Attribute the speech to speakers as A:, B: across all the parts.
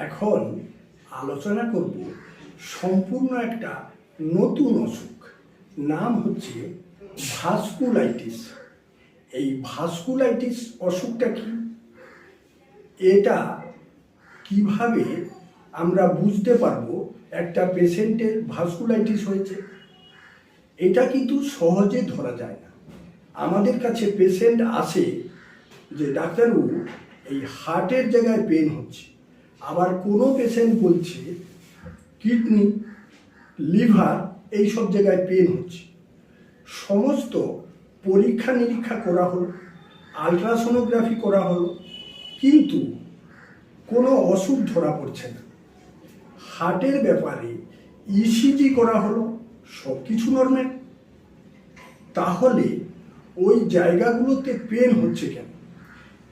A: এখন আলোচনা করব সম্পূর্ণ একটা নতুন অসুখ। নাম হচ্ছে ভাস্কুলাইটিস। এই ভাস্কুলাইটিস অসুখটা কি? এটা কীভাবে আমরা বুঝতে পারব একটা পেশেন্টের ভাস্কুলাইটিস হয়েছে? এটা কিন্তু সহজে ধরা যায় না। আমাদের কাছে পেশেন্ট আসে যে ডাক্তারবাবু, এই হার্টের জায়গায় পেন হচ্ছে। আবার কোনো পেশেন্ট বলছে কিডনি লিভার এই সব জায়গায় পেন হচ্ছে। সমস্ত পরীক্ষা নিরীক্ষা করা হলো আলট্রাসোনোগ্রাফি করা হলো, কিন্তু কোনো অসুখ ধরা পড়ছে না। হার্টের ব্যাপারে ইসিজি করা হলো সব কিছু নর্মেল তাহলে ওই জায়গাগুলোতে পেন হচ্ছে কেন?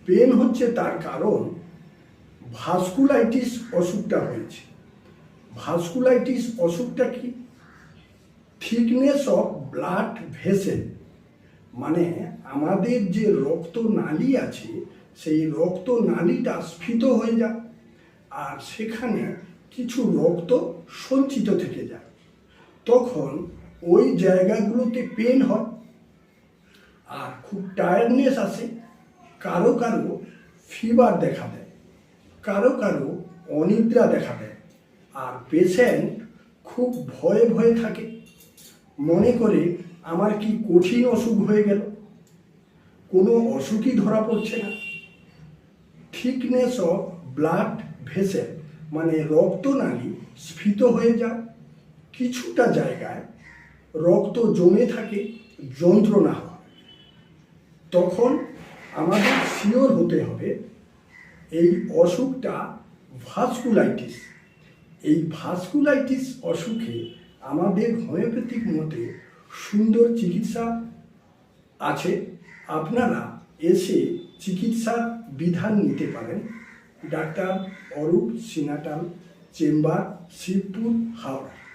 A: পেন হচ্ছে তার কারণ ভাস্কুলাইটিস অসুখটা হয়েছে। ভাস্কুলাইটিস অসুখটা কি? Thickness of blood vessel. মানে আমাদের যে রক্ত নালী আছে, সেই রক্ত নালীটা স্ফীত হয়ে যায় আর সেখানে কিছু রক্ত সঞ্চিত থেকে যায়। তখন ওই জায়গাগুলোতে পেন হয় আর খুব টায়ার্ডনেস আসে। কারও কারও ফিভার দেখা দেয়। কারও কারও অনিদ্রা দেখা দেয়। আর পেশেন্ট খুব ভয়ে ভয়ে থাকে। মনে করে, আমার কি কঠিন অসুখ হয়ে গেল? কোনো অসুখই ধরা পড়ছে না। থিকনেস অফ ব্লাড ভেসেল মানে রক্তনালী স্ফীত হয়ে যায়। কিছুটা জায়গায় রক্ত জমে থাকে, যন্ত্রণা হয়। তখন আমাদের শিওর হতে হবে এই অসুখটা ভাস্কুলাইটিস এই ভাস্কুলাইটিস অসুখে আমাদের হোমিওপ্যাথিক মতে সুন্দর চিকিৎসা আছে। আপনারা এসে চিকিৎসার বিধান নিতে পারেন। ডাক্তার অরূপ সিনাটাল চেম্বার, শিবপুর, হাওড়া।